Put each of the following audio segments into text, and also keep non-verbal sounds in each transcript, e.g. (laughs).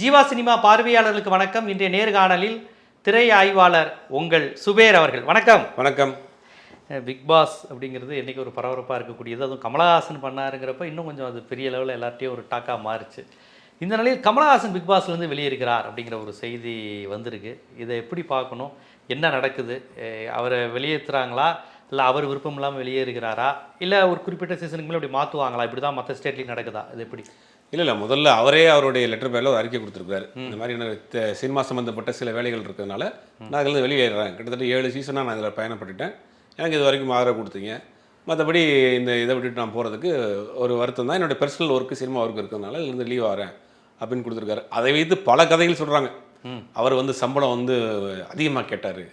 Jeeva cinema பார்வையாளர்களுக்கு வணக்கம். இன்றைய நேர்காணலில் திரை ஆய்வாளர் உங்கள் சுபேர் அவர்கள். வணக்கம். வணக்கம். அஹ் பிக் பாஸ் அப்படிங்கிறது என்றைக்கு ஒரு பரபரப்பாக இருக்கக்கூடியது. அதுவும் கமலஹாசன் பண்ணாருங்கிறப்ப இன்னும் கொஞ்சம் அது பெரிய லெவலில் எல்லார்ட்டையும் ஒரு டாக்காக மாறுச்சு. இந்த நிலையில் கமலஹாசன் பிக் பாஸ்லேருந்து வெளியேறுகிறார் அப்படிங்கிற ஒரு செய்தி வந்திருக்கு. இதை எப்படி பார்க்கணும்? என்ன நடக்குது? அவரை வெளியேற்றுறாங்களா இல்லை அவர் விருப்பம் இல்லாமல் வெளியேறுகிறாரா? இல்லை ஒரு குறிப்பிட்ட சீசனுக்கு மேலே இப்படி மாற்றுவாங்களா இப்படி தான் மற்ற ஸ்டேட்லேயும் நடக்குதா? இது எப்படி? இல்லை இல்லை. முதல்ல அவரே அவருடைய லெட்டர் பேரில் ஒரு அறிக்கை கொடுத்துருக்காரு. இந்த மாதிரி எனக்கு சினிமா சம்மந்தப்பட்ட சில வேலைகள் இருக்கிறதுனால நான் இதுலேருந்து வெளியேறேன். கிட்டத்தட்ட ஏழு சீசனாக நான் இதில் பயணப்பட்டுட்டேன். எனக்கு இது வரைக்கும் ஆதரவு கொடுத்தீங்க. மற்றபடி இந்த இதை விட்டுட்டு நான் போகிறதுக்கு ஒரு வருத்தம் தான். என்னோட பர்சனல் ஒர்க்கு சினிமா ஒர்க் இருக்கிறதுனால இதுலேருந்து லீவ் ஆகிறேன் அப்படின்னு கொடுத்துருக்காரு. அதை வைத்து பல கதைகள் சொல்கிறாங்க அவர் வந்து சம்பளம் வந்து அதிகமாக கேட்டார்.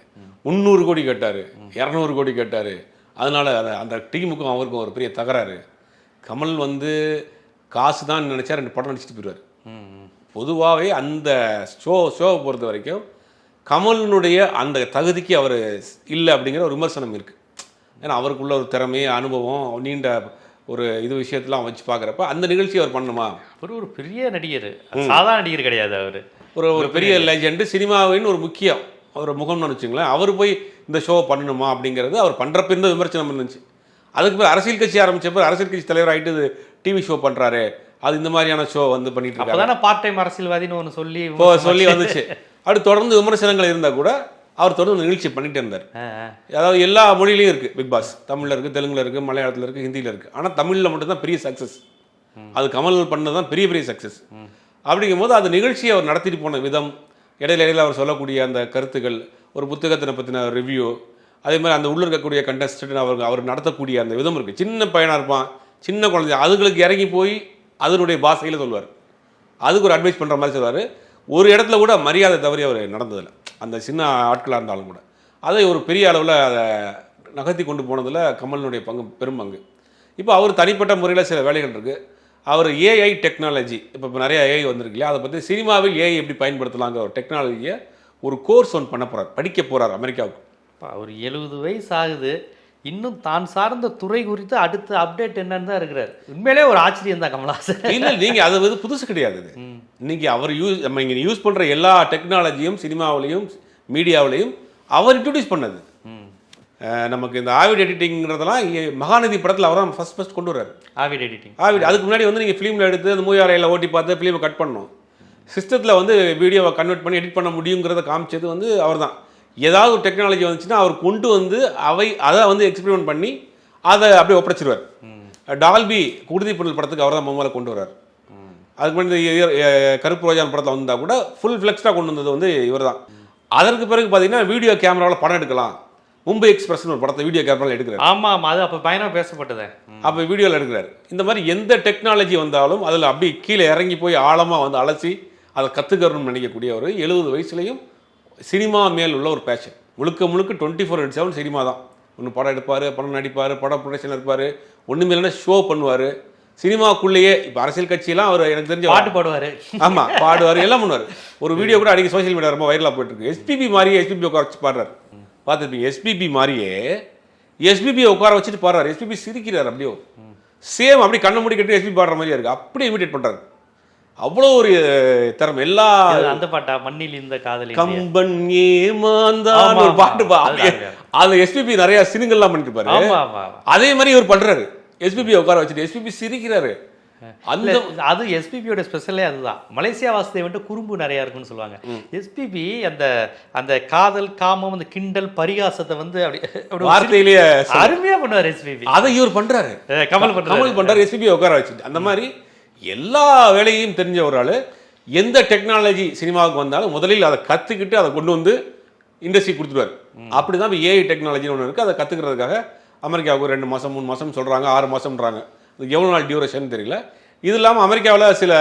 முந்நூறு கோடி கேட்டார். இரநூறு கோடி கேட்டார். அதனால் அந்த டீமுக்கும் அவருக்கும் ஒரு பெரிய தகராறு. கமல் வந்து காசு தான் நினச்சா ரெண்டு படம் நடிச்சிட்டு போயிடுவார். பொதுவாகவே அந்த ஷோ ஷோவை பொறுத்த வரைக்கும் கமலினுடைய அந்த தகுதிக்கு அவர் இல்லை அப்படிங்கிற ஒரு விமர்சனம் இருக்குது ஏன்னா அவருக்குள்ள ஒரு திறமை அனுபவம் நீண்ட ஒரு இது விஷயத்தெல்லாம் வச்சு பார்க்குறப்ப அந்த நிகழ்ச்சி அவர் பண்ணணுமா ஒரு ஒரு பெரிய நடிகர். சாதாரண நடிகர் கிடையாது அவர். ஒரு ஒரு பெரிய லெஜெண்டு சினிமாவின் ஒரு முக்கியம். ஒரு முகம்னு வச்சுங்களேன். அவர் போய் இந்த ஷோ பண்ணணுமா அப்படிங்கிறது அவர் பண்ணுறப்ப இருந்த விமர்சனம் இருந்துச்சு. அதுக்கு பிறகு அரசியல் கட்சி ஆரம்பிச்சப்ப அரசியல் கட்சி தலைவர் ஆகிட்டு டிவி ஷோ பண்ணுறாரு அது இந்த மாதிரியான ஷோ வந்து பண்ணிட்டு இருக்காரு. அப்பதானே பார்ட் டைம் அரசியல்வாதின்னு ஒன்று சொல்லி சொல்லி வந்துச்சு. அப்படி தொடர்ந்து விமர்சனங்கள் இருந்தால் கூட அவர் தொடர்ந்து நிகழ்ச்சி பண்ணிட்டு இருந்தார். அதாவது எல்லா மொழியிலையும் இருக்குது பிக் பாஸ் தமிழில் இருக்குது தெலுங்குல இருக்குது மலையாளத்தில் இருக்குது ஹிந்தியில் இருக்குது ஆனால் தமிழில் மட்டும்தான் பெரிய சக்ஸஸ் அது கமல் பண்ணது தான் பெரிய பெரிய சக்ஸஸ் அப்படிங்கும்போது அந்த நிகழ்ச்சியை அவர் நடத்திட்டு போன விதம் இடையில இடையில அவர் சொல்லக்கூடிய அந்த கருத்துக்கள் ஒரு புத்தகத்தினை பற்றின ரிவ்யூ அதே மாதிரி அந்த உள்ளே இருக்கக்கூடிய கண்டஸ்டன்ட் அவர் அவர் நடத்தக்கூடிய அந்த விதம் இருக்குது சின்ன பையனாக இருப்பான் சின்ன குழந்தை அதுங்களுக்கு இறங்கி போய் அதனுடைய பாஷையில் சொல்லுவார். அதுக்கு ஒரு அட்வைஸ் பண்ணுற மாதிரி சொல்லுவார். ஒரு இடத்துல கூட மரியாதை தவறி அவர் நடந்ததில்லை. அந்த சின்ன ஆட்களாக இருந்தாலும் கூட. அதை ஒரு பெரிய அளவில் அதை நகர்த்தி கொண்டு போனதில் கமலினுடைய பங்கு பெரும் பங்கு. இப்போ அவர் தனிப்பட்ட முறையில் சில வேலைகள் இருக்குது அவர் ஏஐ டெக்னாலஜி இப்போ இப்போ நிறைய ஏஐ வந்திருக்கு இல்லையா? அதை பற்றி சினிமாவில் ஏஐ எப்படி பயன்படுத்தலாங்கிற ஒரு டெக்னாலஜியை ஒரு கோர்ஸ் ஒன் பண்ண போகிறார் படிக்க போகிறார் அமெரிக்காவுக்கு. அவர் எழுபது வயசு ஆகுது. இன்னும் தான் சார்ந்த துறை குறித்து அடுத்த அப்டேட் என்னன்னு தான் இருக்கிறார். உண்மையிலே ஒரு ஆச்சரியம் தான் கமலஹாசன். இல்லை நீங்கள் அது வந்து புதுசு கிடையாது இது இன்னைக்கு அவர் யூஸ் நம்ம இங்கே யூஸ் பண்ணுற எல்லா டெக்னாலஜியும் சினிமாவிலையும் மீடியாவிலையும் அவர் இன்ட்ரடியூஸ் பண்ணது. நமக்கு இந்த ஆவிட் எடிட்டிங்கிறதெல்லாம் இங்கே மகாநதி படத்தில் அவர் தான் ஃபஸ்ட் ஃபஸ்ட் கொண்டு வர்றாரு. ஆவிட் எடிட்டிங் ஆவிட் அதுக்கு முன்னாடி வந்து நீங்கள் ஃபிலிமில் எடுத்து அந்த மூவி அறையில் ஓட்டி பார்த்து ஃபிலிமை கட் பண்ணணும். சிஸ்டத்தில் வந்து வீடியோவை கன்வெர்ட் பண்ணி எடிட் பண்ண முடியுங்கிறத காமிச்சது வந்து அவர் தான் ஏதாவது ஒரு டெக்னாலஜி வந்துச்சுன்னா அவர் கொண்டு வந்து அவை அதை வந்து எக்ஸ்பெரிமெண்ட் பண்ணி அதை அப்படியே ஒப்படைச்சிருவார். டால்பி குருதி புனல் படத்துக்கு அவர் தான் முதல்ல கொண்டு வர்றார். அதுக்கு முன்னாடி கருப்பு ரோஜான் படத்தில் வந்தால் கூட ஃபுல் ஃப்ளெக்ஸ்டாக கொண்டு வந்தது வந்து இவர் தான் அதற்கு பிறகு பார்த்தீங்கன்னா வீடியோ கேமராவில் படம் எடுக்கலாம். மும்பை எக்ஸ்பிரஸ்னு ஒரு படத்தை வீடியோ கேமராவில் எடுக்கிறார். ஆமா ஆமா அது அப்ப பயணம் பேசப்பட்டதே. அப்போ வீடியோவில் எடுக்கிறார். இந்த மாதிரி எந்த டெக்னாலஜி வந்தாலும் அதில் அப்படி கீழே இறங்கி போய் ஆழமாக வந்து அலசி அதை கற்றுக்கணும்னு நினைக்கக்கூடிய ஒரு எழுபது வயசுலையும் சினிமா மேல் உள்ள ஒரு பேஷன் முழுக்க முழுக்க twenty four into seven cinema தான். ஒன்று படம் எடுப்பார் படம் நடிப்பார் படம் ப்ரொடக்ஷன் இருப்பார் ஒன்றுமே இல்லைன்னா ஷோ பண்ணுவார். சினிமாக்குள்ளேயே இப்போ அரசியல் கட்சியெல்லாம் அவர் எனக்கு தெரிஞ்ச பாட்டு பாடுவாரு. ஆமாம் பாடுவார் எல்லாம் பண்ணுவார். ஒரு வீடியோ கூட அடிக்கடி சோஷியல் மீடியா ரொம்ப வைரலாக போயிட்டு இருக்கு. எஸ்பிபி மாதிரியே எஸ்பிபி உட்கார வச்சு பாடுறாரு. பார்த்துருப்பீங்க? எஸ்பிபி மாதிரியே எஸ்பிபியை உட்கார வச்சுட்டு பாடுறாரு. எஸ்பிபி சிரிக்கிறார் அப்படியே. சேம் அப்படி கண்ணை மூடி கட்டி எஸ்பிபி பாடுற மாதிரியா இருக்கு. அப்படியே இமிடேட் பண்றாரு. அவ்வளோ ஒரு திறமை. எல்லா அது அந்த பாட்டா? மண்ணில் இந்த காதலி கம்பன் ஏமாந்தான் ஒரு பாட்டு அதுல எஸ்பிபி நிறைய சினுங்கள்லாம் ஆமா. அதே மாதிரி இவர் பண்றாரு. எஸ்பிபி உட்கார வச்சுட்டு எஸ்பிபி சிரிக்கிறாரு. அந்த அது எஸ்பிபியோட ஸ்பெஷலே அதுதான். மலேசியா வாசுதேவன்ட்டு குறும்பு நிறைய இருக்குன்னு சொல்லுவாங்க. எஸ்பிபி அந்த அந்த காதல் காமம் அந்த கிண்டல் பரிகாசத்தை வந்து அப்படி வார்த்தையிலேயே அருமையா பண்ணுவார் எஸ்பிபி அதை இவர் பண்றாரு. கமல் பண்றாரு. கமல் பண்றாரு எஸ்பிபி உட்கார வச்சுட்டு. அந்த மாதிரி எல்லா வேலையையும் தெரிஞ்ச ஒரு ஆளு. எந்த டெக்னாலஜி சினிமாவுக்கு வந்தாலும் முதலில் அதை கத்துக்கிட்டு அதை கொண்டு வந்து இண்டஸ்ட்ரி கொடுத்துருவாரு அப்படிதான் இப்போ ஏஐ டெக்னாலஜின்னு ஒன்று இருக்குது அதை கத்துக்கிறதுக்காக அமெரிக்காவுக்கு ஒரு ரெண்டு மாசம் மூணு மாசம் சொல்றாங்க ஆறு மாசம்ன்றாங்க. அது எவ்வளோ நாள் டியூரேஷன் தெரியல. இது இல்லாமல் அமெரிக்காவில் சில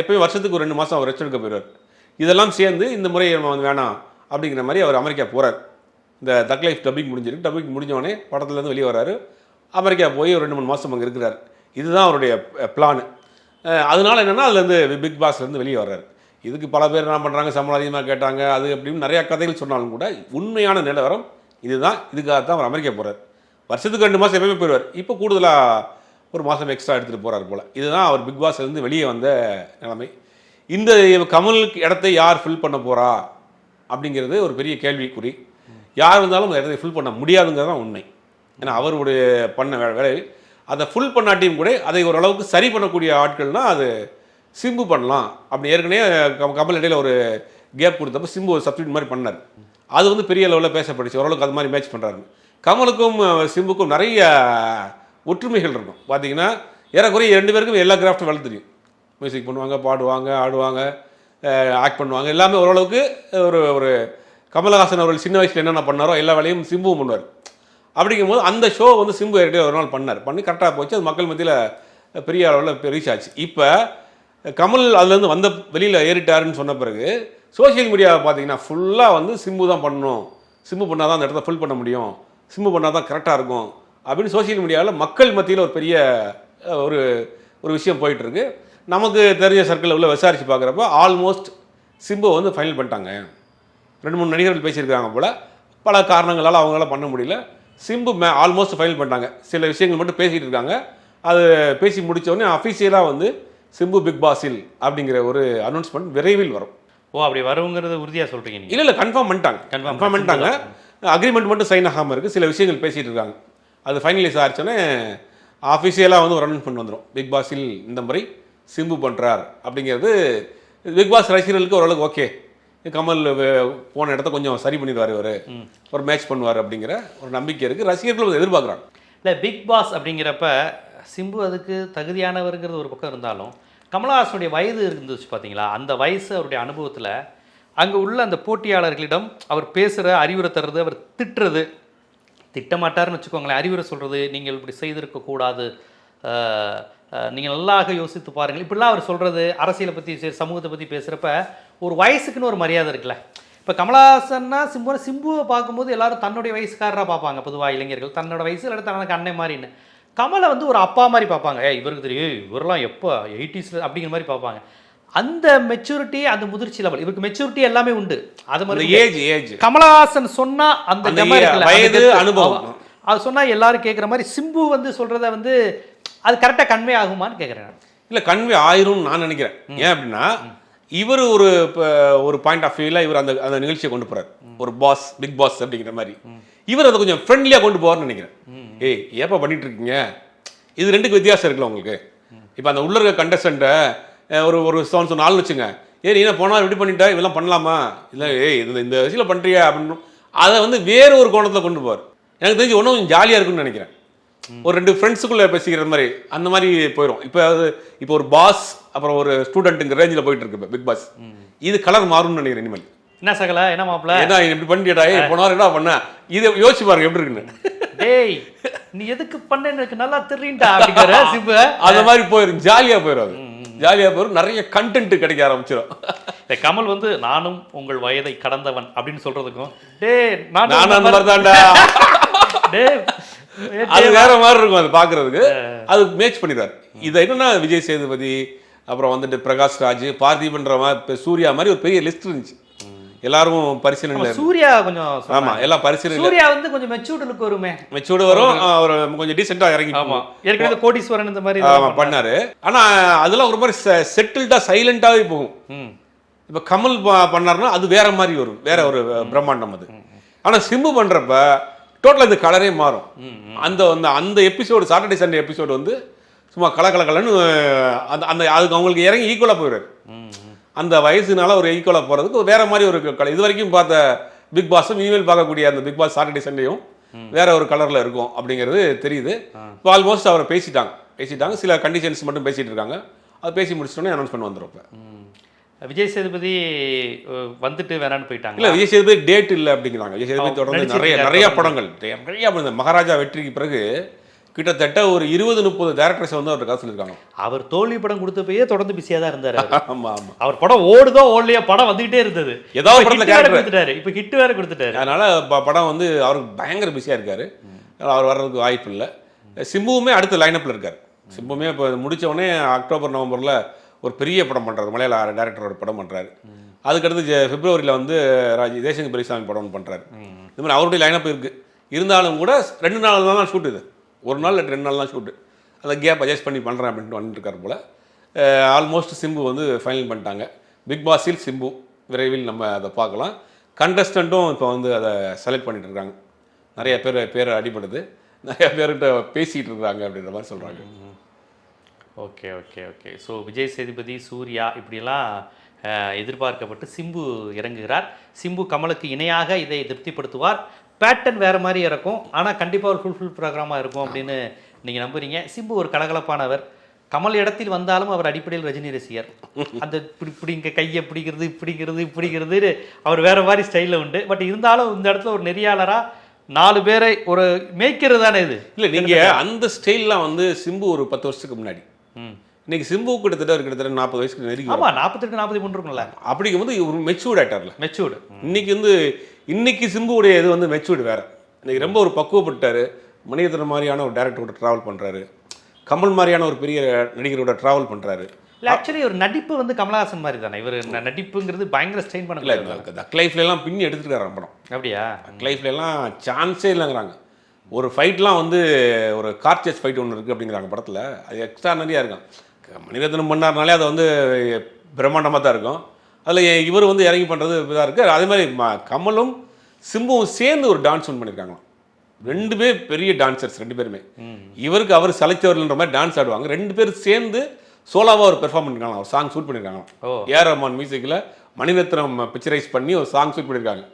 எப்பயும் வருஷத்துக்கு ஒரு ரெண்டு மாதம் அவர் ரெஸ்ட் எடுக்க போயிடுவார். இதெல்லாம் சேர்ந்து இந்த முறை வந்து வேணாம் அப்படிங்கிற மாதிரி அவர் அமெரிக்கா போறார். இந்த தக் லைஃப் டப்பிங் முடிஞ்சிருக்கு. டப்பிங் முடிஞ்சவொடனே படத்துலேருந்து வெளியே வராரு அமெரிக்கா போய் ஒரு ரெண்டு மூணு மாதம் அங்கே இருக்கிறார். இதுதான் அவருடைய பிளான் அதனால என்னன்னா அதுலேருந்து பிக் பாஸ்லேருந்து வெளியே வர்றாரு. இதுக்கு பல பேர் என்ன பண்ணுறாங்க சம்பளம் அதிகமாக கேட்டாங்க அது அப்படின்னு நிறையா கதைகள் சொன்னாலும் கூட உண்மையான நிலவரம் இதுதான். இதுக்காக தான் அவர் அமெரிக்கா போகிறார் வருஷத்துக்கு ரெண்டு மாதம் எப்பவுமே போயிடுவார் இப்போ கூடுதலாக ஒரு மாதம் எக்ஸ்ட்ரா எடுத்துகிட்டு போகிறார் போல். இதுதான் அவர் பிக் பாஸ்லேருந்து வெளியே வந்த நிலைமை. இந்த கமலுக்கு இடத்தை யார் ஃபில் பண்ண போகிறா அப்படிங்கிறது ஒரு பெரிய கேள்விக்குறி. யார் இருந்தாலும் அந்த இடத்தை ஃபில் பண்ண முடியாதுங்கிறது தான் உண்மை. ஏன்னா அவருடைய பண்ண வே- வேலை அதை ஃபுல் பண்ணாட்டியும் கூட அதை ஓரளவுக்கு சரி பண்ணக்கூடிய ஆட்கள்னால் அது சிம்பு பண்ணலாம். அப்படி ஏற்கனவே க- கமல் இடையில் ஒரு கேப் கொடுத்தப்ப சிம்பு ஒரு சப்ஸ்டியூட் மாதிரி பண்ணார். அது வந்து பெரிய லெவலில் பேசப்பட்டுச்சு. ஓரளவுக்கு அது மாதிரி மேட்ச் பண்ணுறாரு கமலுக்கும் சிம்புக்கும் நிறைய ஒற்றுமைகள் இருக்கும். பார்த்தீங்கன்னா ஏறக்குறைய ரெண்டு பேருக்கும் எல்லா கிராஃப்ட்டும் வேலை தெரியும். மியூசிக் பண்ணுவாங்க பாடுவாங்க ஆடுவாங்க ஆக்ட் பண்ணுவாங்க. எல்லாமே ஓரளவுக்கு ஒரு ஒரு கமலஹாசன் அவர்கள் சின்ன வயசில் என்னென்ன பண்ணாரோ எல்லா வேலையும் சிம்புவும் பண்ணுவார். அப்படிங்கும்போது அந்த ஷோ வந்து சிம்பு ஏற்கனவே ஒரு நாள் பண்ணார். பண்ணி கரெக்டாக போச்சு. அது மக்கள் மத்தியில் பெரிய அளவில் ரீச் ஆச்சு. இப்போ கமல் அதுலேருந்து வந்த வெளியில் ஏறிட்டாருன்னு சொன்ன பிறகு சோஷியல் மீடியாவை பார்த்தீங்கன்னா ஃபுல்லாக வந்து சிம்பு தான் பண்ணணும். சிம்பு பண்ணால் தான் அந்த இடத்த ஃபில் பண்ண முடியும். சிம்பு பண்ணால் தான் கரெக்டாக இருக்கும். அப்படின்னு சோஷியல் மீடியாவில் மக்கள் மத்தியில் ஒரு பெரிய ஒரு ஒரு விஷயம் போயிட்டுருக்கு. நமக்கு தெரிஞ்ச சர்க்கிளில் உள்ள விசாரித்து பார்க்குறப்ப ஆல்மோஸ்ட் சிம்பு வந்து ஃபைனல் பண்ணிட்டாங்க. ரெண்டு மூணு நடிகர்கள் பேசியிருக்காங்க போல். பல காரணங்களால் அவங்களால பண்ண முடியல. சிம்பு மே ஆல்மோஸ்ட் ஃபைனல் பண்ணிட்டாங்க. சில விஷயங்கள் மட்டும் பேசிகிட்டு இருக்காங்க. அது பேசி முடிச்ச உடனே அஃபீஷியலாக வந்து சிம்பு பிக் பாஸில் அப்படிங்கிற ஒரு அனௌன்ஸ்மெண்ட் விரைவில் வரும். ஓ அப்படி வருங்கிறது உறுதியாக சொல்கிறீங்க இல்லை இல்லை கன்ஃபார்ம் பண்ணிட்டாங்க. கன்ஃபார்ம் பண்ணிட்டாங்க. அக்ரிமெண்ட் மட்டும் சைன் ஆகாமல் இருக்குது சில விஷயங்கள் பேசிகிட்டு இருக்காங்க. அது ஃபைனலைஸ் ஆச்சுன்னே ஆஃபீஷியலாக வந்து ஒரு அனௌன்ஸ்மெண்ட் வந்துடும் பிக் பாஸில் இந்த முறை சிம்பு பண்ணுறார் அப்படிங்கிறது பிக் பாஸ் ரசிகர்களுக்கு ஓரளவுக்கு ஓகே கமல் போன இடத்த கொஞ்சம் சரி பண்ணிடுவார் இவர். ஒரு மேட்ச் பண்ணுவார் அப்படிங்கிற ஒரு நம்பிக்கை இருக்குது ரசிகர்களும் எதிர்பார்க்குறாங்க. இல்லை பிக் பாஸ் அப்படிங்கிறப்ப சிம்பு அதுக்கு தகுதியானவருங்கிறது ஒரு பக்கம் இருந்தாலும் கமலஹாசனுடைய வயது இருந்துச்சு பார்த்தீங்களா அந்த வயசு அவருடைய அனுபவத்தில் அங்கே உள்ள அந்த போட்டியாளர்களிடம் அவர் பேசுகிற அறிவுரை தர்றது அவர் திட்டுறது திட்டமாட்டார்னு வச்சுக்கோங்களேன். அறிவுரை சொல்கிறது நீங்கள் இப்படி செய்திருக்கக்கூடாது நீங்கள் நல்லாக யோசித்து பாருங்கள். இப்படிலாம் அவர் சொல்கிறது அரசியலை பற்றி சரி சமூகத்தை பற்றி பேசுகிறப்ப ஒரு வயசுக்குன்னு ஒரு மரியாதை இருக்குல்ல. இப்போ கமலஹாசன்னா சிம்பு சிம்புவை பார்க்கும்போது எல்லாரும் தன்னுடைய வயசுக்காரராக பார்ப்பாங்க பொதுவாக இளைஞர்கள். தன்னோட வயசில் எடுத்து தனக்கு அண்ணன் மாதிரின்னு கமலை வந்து ஒரு அப்பா மாதிரி பார்ப்பாங்க. ஏ இவருக்கு தெரியும். "ஏய், இவரெல்லாம் எப்போ? எயிட்டிஸில் அப்படிங்கிற மாதிரி பார்ப்பாங்க. அந்த மெச்சூரிட்டி அந்த முதிர்ச்சி லெவல் இவருக்கு மெச்சூரிட்டி எல்லாமே உண்டு. அது மாதிரி ஏஜ் ஏஜ் கமலஹாசன் சொன்னா அந்த வயது, அனுபவம். அது சொன்னா எல்லாரும் கேட்குற மாதிரி சிம்பு வந்து சொல்றத வந்து அது கரெக்டாக கன்வே ஆகுமான்னு கேட்குறேன் இல்லை கன்வே ஆயிரும்னு நான் நினைக்கிறேன். ஏன் அப்படின்னா இவர் ஒரு ஒரு பாயிண்ட் ஆஃப் வியூவில் இவர் அந்த அந்த நிகழ்ச்சியை கொண்டு போறார். ஒரு பாஸ் பிக் பாஸ் அப்படிங்கிற மாதிரி. இவர் அதை கொஞ்சம் ஃப்ரெண்ட்லியாக கொண்டு போவார்னு நினைக்கிறேன். ஏய் ஏப்பா பண்ணிட்டு இருக்கீங்க? இது ரெண்டுக்கு வித்தியாசம் இருக்குல்ல உங்களுக்கு? இப்போ அந்த உள்ள இருக்க கண்டஸ்டண்ட்டை ஒரு ஒரு சவுண்ட் சொன்ன ஆள் வச்சுங்க ஏய் நீ என்ன போனால் இப்படி பண்ணிட்டா? இதெல்லாம் பண்ணலாமா? இல்லை ஏய் இந்த இந்த விஷயம் பண்ணுறியா அப்படின்னு. அதை வந்து வேற ஒரு கோணத்தில் கொண்டு போவார். எனக்கு தெரிஞ்சு ஒன்றும் கொஞ்சம் ஜாலியாக இருக்கும்னு நினைக்கிறேன். ஒரு ரெண்டு ஃப்ரெண்ட்ஸுக்குள்ள பேசிக்கிற மாதிரி அந்த மாதிரி போயிடும் இப்போ அது இப்போ ஒரு பாஸ் அப்புறம் ஒரு ஸ்டூடெண்ட்டுங்கிற ரேஞ்சில் போயிட்டு இருக்கு இப்போ பிக் பாஸ் இது கலர் மாறும்னு நினைக்கிறேன் இனிமேல். என்ன சகல என்ன மாப்பிள்ள ஏன்னா இப்படி பண்ணிட்டா ஏய் போன வாரம் என்ன பண்ண? இதை யோசிச்சு பாருங்க எப்படி இருக்குன்னு. (laughs) டேய் நீ எதுக்கு பண்ண எனக்கு நல்லா தெரியும்டா அப்படிங்கிற (laughs) சிம்பு. அந்த மாதிரி போயிடும் ஜாலியாக போயிடும் அது. ஜாலியாக போயிடும் நிறைய கண்டென்ட் கிடைக்க ஆரம்பிச்சிடும் இந்த கமல் வந்து நானும் உங்கள் வயதை கடந்தவன் அப்படின்னு சொல்றதுக்கும் டேய் நான் அந்த மாதிரி தான்டா (laughs) டேய் அது வேற மாதிரி இருக்கும் அது பார்க்கறதுக்கு. அது மேட்ச் பண்ணிடுவார் இது என்னன்னா விஜய் சேதுபதி அப்புறம் வந்துட்டு பிரகாஷ் ராஜ் பார்த்திபன்ற மாதிரி சூர்யா மாதிரி ஒரு பெரிய லிஸ்ட் இருந்துச்சு. எல்லாரும் இருந்து- சூர்யா கொஞ்சம் ஆமா. எல்லாம் பரிசீலனை சூர்யா வந்து கொஞ்சம் மெச்சூர்டு லுக் வருமே. மெச்சூர்டு வரும். அவர் கொஞ்சம் டீசெண்டா இறங்கி ஆமா. ஏற்கனவே கோடீஸ்வரன் இந்த மாதிரி ஆமா பண்ணாரு. ஆனா அதெல்லாம் ஒரு மாதிரி செட்டில்டா சைலண்டாவே போகும். இப்ப கமல் பண்ணாருன்னா அது வேற மாதிரி வரும். வேற ஒரு பிரம்மாண்டம் அது. ஆனா சிம்பு பண்றப்ப டோட்டல் இந்த கலரே மாறும். அந்த அந்த அந்த எபிசோடு சாட்டர்டே சண்டே எபிசோடு வந்து சும்மா கல கலன்னு அந்த அந்த அதுக்கு அவங்களுக்கு இறங்கி ஈக்குவலாக போயிடுறாரு அந்த வயசுனால ஒரு ஈக்குவலாக போகிறதுக்கு வேற மாதிரி ஒரு கலர் இது வரைக்கும் பார்த்த பிக் பாஸும் இனிமேல் பார்க்கக்கூடிய அந்த பிக் பாஸ் சாட்டர்டே சண்டேயும் வேற ஒரு கலரில் இருக்கும் அப்படிங்கிறது தெரியுது. இப்போ ஆல்மோஸ்ட் அவரை பேசிட்டாங்க. பேசிட்டாங்க. சில கண்டிஷன்ஸ் மட்டும் பேசிட்டு இருக்காங்க. அது பேசி முடிச்சிட்டோன்னே அனௌன்ஸ் பண்ண வந்துடும் இப்போ. விஜய் சேதுபதி வந்துட்டு வேணான்னு போயிட்டாங்க இல்ல விஜய் சேதுபதி டேட் இல்லை அப்படிங்கிறாங்க. விஜய் சேதுபதி தொடர்ந்து நிறைய நிறைய. படங்கள். நிறைய மகாராஜா வெற்றிக்கு பிறகு கிட்டத்தட்ட ஒரு இருபது முப்பது டேரக்டர்ஸ் வந்து அவர் காசு இருக்காங்க அவர் தோல்வி படம் கொடுத்தப்பயே தொடர்ந்து பிஸியா தான் இருந்தாரு அவரு. ஆமா ஆமா. அவர் படம் ஓடுதோ ஓடலையோ படம் வந்துகிட்டே இருந்தது. ஏதாவது படத்துல. கொடுத்துட்டாரு. இப்ப ஹிட் வேற கொடுத்துட்டாரு. அதனால படம் வந்து அவருக்கு பயங்கர பிஸியாக இருக்காரு. அவர் வர்றதுக்கு வாய்ப்பு இல்லை. சிம்புவுமே அடுத்த லைனப்பில் இருக்கார். சிம்புவுமே இப்போ முடிச்ச உடனே அக்டோபர் நவம்பரில் ஒரு பெரிய படம் பண்ணுறாரு மலையாள டேரக்டரோட படம் பண்ணுறாரு அதுக்கடுத்து ஜ- பிப்ரவரியில் வந்து ராஜ் தேசங்க பெரியசாமி படம் பண்ணுறாரு இந்த மாதிரி அவருடைய லைனப் இருக்குது இருந்தாலும் கூட ரெண்டு நாள் தான் ஷூட் இது. ஒரு நாள் இல்லை ரெண்டு நாள் தான் ஷூட்டு அந்த கேப் அட்ஜஸ்ட் பண்ணி பண்ணுறேன் அப்படின்ட்டு வந்துட்டு போல். ஆல்மோஸ்ட் சிம்பு வந்து ஃபைனல் பண்ணிட்டாங்க. பிக் பாஸில் சிம்பு விரைவில் நம்ம அதை பார்க்கலாம். கண்டஸ்டண்ட்டும் இப்போ வந்து அதை செலக்ட் பண்ணிட்டு இருக்காங்க. நிறைய பேர் பேர் அடிபடுது. நிறைய பேர்கிட்ட பேசிகிட்டு இருக்காங்க அப்படின்ற மாதிரி சொல்கிறாங்க okay okay okay. So Vijay Sethupathi Suriya இப்படியெல்லாம் அஹ், எதிர்பார்க்கப்பட்டு சிம்பு இறங்குகிறார். சிம்பு கமலுக்கு இணையாக இதை திருப்திப்படுத்துவார். பேட்டர்ன் வேறு மாதிரி இருக்கும் ஆனால் கண்டிப்பாக ஒரு ஃபுல்ஃபில் ப்ரோக்ராமாக இருக்கும் அப்படின்னு நீங்கள் நம்புறீங்க. சிம்பு ஒரு கலகலப்பானவர். கமல் இடத்தில் வந்தாலும் அவர் அடிப்படையில் ரஜினி ரசிகர். அந்த இப்படி இப்படி இங்கே கையை பிடிக்கிறது இப்படிங்கிறது இப்படிங்கிறது அவர் வேற மாதிரி ஸ்டைலில் உண்டு. பட் இருந்தாலும் இந்த இடத்துல ஒரு நெறியாளராக நாலு பேரை ஒரு மேய்க்கிறது தானே இது? இல்லை நீங்கள் அந்த ஸ்டைல்லாம் வந்து சிம்பு ஒரு பத்து வருஷத்துக்கு முன்னாடி. இன்னைக்கு சிம்பு கிட்டத்தட்ட ஒரு கிட்டத்தட்ட நாற்பது வயசுக்கு நெருங்கி. ஆமாம் நாற்பத்தெட்டு நாற்பத்தி மூணு இருக்கும்ல. அப்படிங்கும்போது ஒரு மெச்சூர்ட் ஆக்டர்ல மெச்சூர்டு இன்னைக்கு வந்து இன்னைக்கு சிம்புவுடைய இது வந்து மெச்சூர்டு வேற. இன்னைக்கு ரொம்ப ஒரு பக்குவப்பட்டாரு. மணிரத்னம் மாதிரியான ஒரு டேரக்டரோட ட்ராவல் பண்றாரு. கமல் மாதிரியான ஒரு பெரிய நடிகரோட ட்ராவல் பண்றாரு. இல்லை ஆக்சுவலி ஒரு நடிப்பு வந்து கமலஹாசன் மாதிரி தானே. இவர் நடிப்புங்கிறது பயங்கர ஸ்ட்ரெயின் பண்ணல தக் லைஃப்ல எல்லாம் பின்னி எடுத்துருக்காரு படம். அப்படியா? தக் லைஃப்ல எல்லாம் சான்ஸே இல்லைங்கிறாங்க. ஒரு ஃபைட்லாம் வந்து ஒரு கார்ச்சேஸ் ஃபைட் ஒன்று இருக்குது அப்படிங்கிறாங்க படத்தில். அது எக்ஸ்ட்ரானரியாக இருக்கும். மணிரத்னம் பண்ணார்னாலே அது வந்து பிரம்மாண்டமாக தான் இருக்கும். அதில் இவர் வந்து இறங்கி பண்ணுறது இதாக இருக்குது அதே மாதிரி கமலும் சிம்புவும் சேர்ந்து ஒரு டான்ஸ் ஒன்று பண்ணியிருக்காங்க ரெண்டுமே பெரிய டான்சர்ஸ் ரெண்டு பேருமே. இவருக்கு அவர் சலைத்தவர்கள்ன்ற மாதிரி டான்ஸ் ஆடுவாங்க. ரெண்டு பேரும் சேர்ந்து சோலாவாக ஒரு பெர்ஃபார்ம் பண்ணிருக்காங்க ஒரு சாங் ஷூட் பண்ணியிருக்காங்க. ஏஆர் ரஹ்மான் மியூசிக்கில் மணிரத்னம் பிக்சரைஸ் பண்ணி ஒரு சாங் ஷூட் பண்ணியிருக்காங்க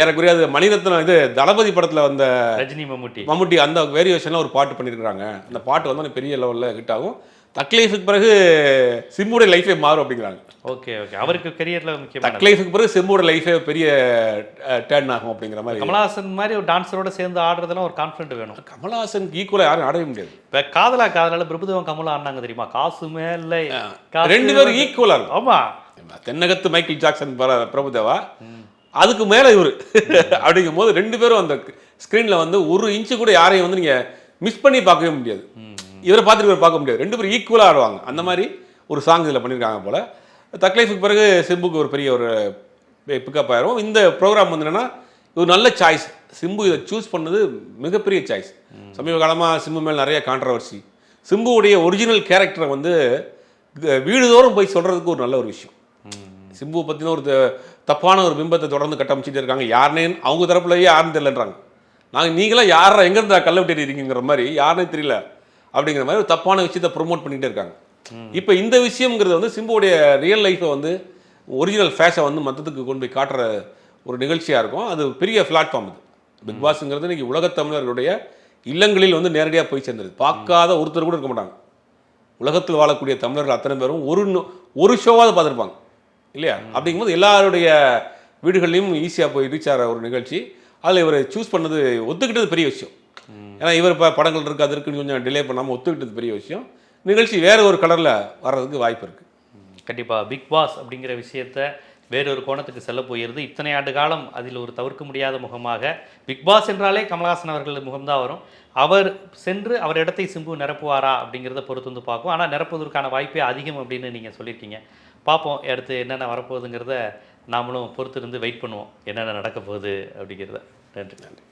ஏறக்குறைய அது மணிரத்னம் இது தளபதி படத்தில் வந்த ரஜினி மம்முட்டி. மம்முட்டி அந்த வேரியேஷனில் ஒரு பாட்டு பண்ணியிருக்காங்க அந்த பாட்டு வந்து பெரிய லெவலில் ஹிட் ஆகும். தக்லைஃபுக்கு பிறகு சிம்முடைய லைஃபே மாறும் அப்படிங்கிறாங்க. ஓகே ஓகே அவருக்கு கரியர்ல முக்கியமான தக்லைஃபுக்கு பிறகு சிம்முடைய லைஃபே பெரிய டேர்ன் ஆகும் அப்படிங்கிற மாதிரி. கமலஹாசன் மாதிரி ஒரு டான்ஸரோட சேர்ந்து ஆடுறதெல்லாம் ஒரு கான்ஃபிடென்ட் வேணும். கமலஹாசனுக்கு ஈக்குவலாக யாரும் ஆடவே முடியாது. இப்போ காதலா காதலால பிரபுதேவன் கமலும் ஆடினாங்க தெரியுமா? காசுமே இல்லை ரெண்டு பேரும் ஈக்குவலாக இருக்கும். ஆமா. தென்னகத்து மைக்கேல் ஜாக்சன் பர- பிரபுதேவா? அதுக்கு மேலே இவர். (laughs) அப்படிங்கும் போது ரெண்டு பேரும் அந்த ஸ்க்ரீனில் வந்து ஒரு இன்ச்சு கூட யாரையும் வந்து நீங்கள் மிஸ் பண்ணி பார்க்கவே முடியாது. இவரை பார்த்துட்டு இவரை பார்க்க முடியாது. ரெண்டு பேரும் ஈக்குவலாக ஆடுவாங்க. அந்த மாதிரி ஒரு சாங் இதில் பண்ணியிருக்காங்க போல். தக்லைஃபுக்கு பிறகு சிம்புக்கு ஒரு பெரிய ஒரு பிக்கப் ஆயிரும். இந்த ப்ரோக்ராம் வந்து என்னென்னா இது ஒரு நல்ல சாய்ஸ் சிம்பு இதை சூஸ் பண்ணது மிகப்பெரிய சாய்ஸ் சமீப காலமாக சிம்பு மேல் நிறைய கான்ட்ரவர்சி சிம்புவுடைய ஒரிஜினல் கேரக்டரை வந்து வீடுதோறும் போய் சொல்கிறதுக்கு ஒரு நல்ல ஒரு விஷயம். சிம்புவை பற்றின ஒரு த- தப்பான ஒரு பிம்பத்தை தொடர்ந்து கட்டமைச்சிட்டு இருக்காங்க. யாருனே அவங்க தரப்புலையே யாருன்னு தெரியலன்றாங்க. நாங்கள் நீங்களாம் யாரா எங்கேருந்து கல்ல விட்டு இருக்கீங்கிற மாதிரி யாருனே தெரியல. அப்படிங்கிற மாதிரி ஒரு தப்பான விஷயத்தை ப்ரொமோட் பண்ணிட்டு இருக்காங்க. இப்போ இந்த விஷயம்ங்கிறது வந்து சிம்புவுடைய ரியல் லைஃப்பை வந்து ஒரிஜினல் ஃபேஷை வந்து மொத்தத்துக்கு கொண்டு போய் காட்டுற ஒரு நிகழ்ச்சியாக இருக்கும். அது பெரிய பிளாட்ஃபார்ம் இது. பிக் பாஸ்ங்கிறது இன்னைக்கு உலகத் தமிழர்களுடைய இல்லங்களில் வந்து நேரடியாக போய் சேர்ந்தது. பார்க்காத ஒருத்தர் கூட இருக்க மாட்டாங்க. உலகத்தில் வாழக்கூடிய தமிழர்கள் அத்தனை பேரும் ஒரு நொ- ஒரு ஷோவாவது பார்த்துருப்பாங்க. இல்லையா? அப்படிங்கும்போது எல்லாருடைய வீடுகள்லையும் ஈஸியாக போய் ரீச் ஆகிற ஒரு நிகழ்ச்சி. அதில் இவர் சூஸ் பண்ணது ஒத்துக்கிட்டது பெரிய விஷயம். ஏன்னா இவர் இப்போ படங்கள் இருக்குது அது இருக்குன்னு கொஞ்சம் டிலே பண்ணாமல் ஒத்துக்கிட்டது பெரிய விஷயம். நிகழ்ச்சி வேறு ஒரு கலரில் வர்றதுக்கு வாய்ப்பு இருக்குது கண்டிப்பா. பிக் பாஸ் அப்படிங்கிற விஷயத்த வேறொரு கோணத்துக்கு செல்ல போயிருது இத்தனை ஆண்டு காலம் அதில் ஒரு தவிர்க்க முடியாத முகமாக பிக் பாஸ் என்றாலே கமலஹாசன் அவர்கள் முகம்தான் வரும். அவர் சென்று அவர் இடத்தை சிம்பு நிரப்புவாரா அப்படிங்கிறத பொறுத்து வந்து பார்ப்போம். ஆனால் நிரப்புவதற்கான வாய்ப்பே அதிகம் அப்படின்னு நீங்கள் சொல்லியிருக்கீங்க. பார்ப்போம் அடுத்து என்னென்ன வரப்போகுதுங்கிறத நாமளும் பொறுத்திருந்து வெயிட் பண்ணுவோம். என்னென்ன நடக்க போகுது அப்படிங்கிறத. நன்றி. நன்றி.